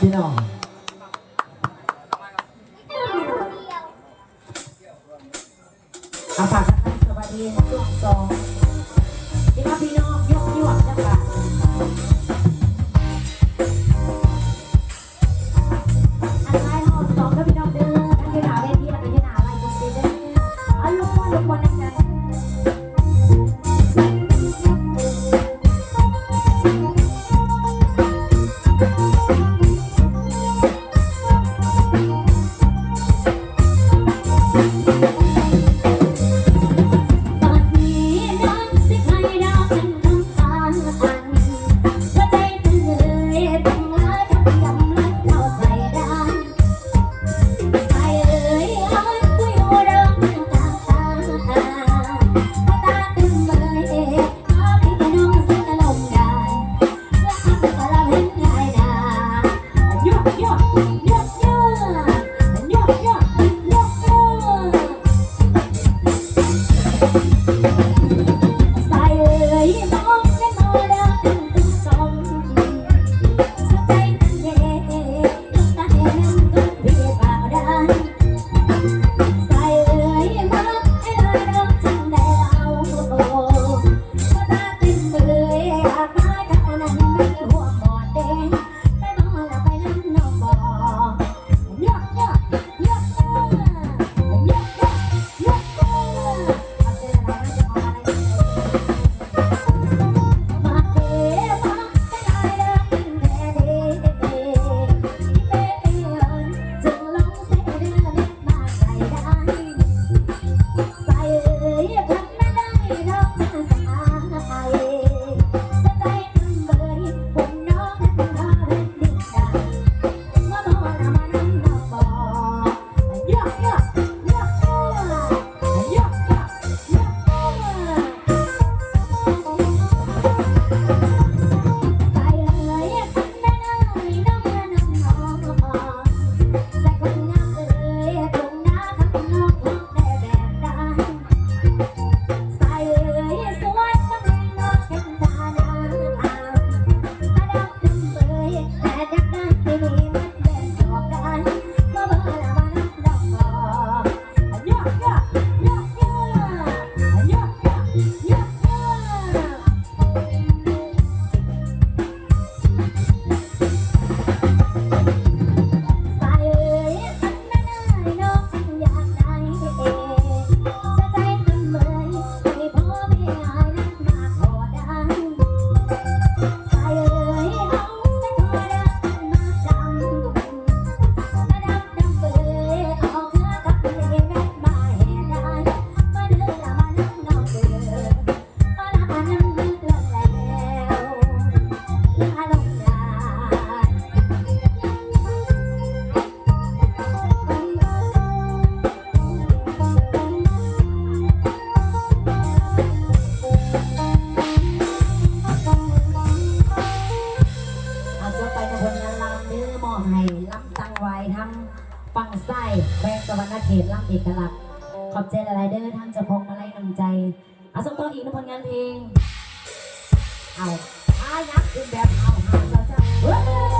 พี่น้องอาฝากสวัสดีช่วงสองพี่น้อง ฝั่งใต้แวงสวรรณเขตล่งเอกลักษณ์ ขอบใจหลายๆเดอร์ทั้งจะพงมาไล่นำใจอาสมงต่ออีกนะผลงานเพลง เอาอายักษ์เป็นแบบเอาหาเราจะ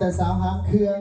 แต่สาวหางเครือง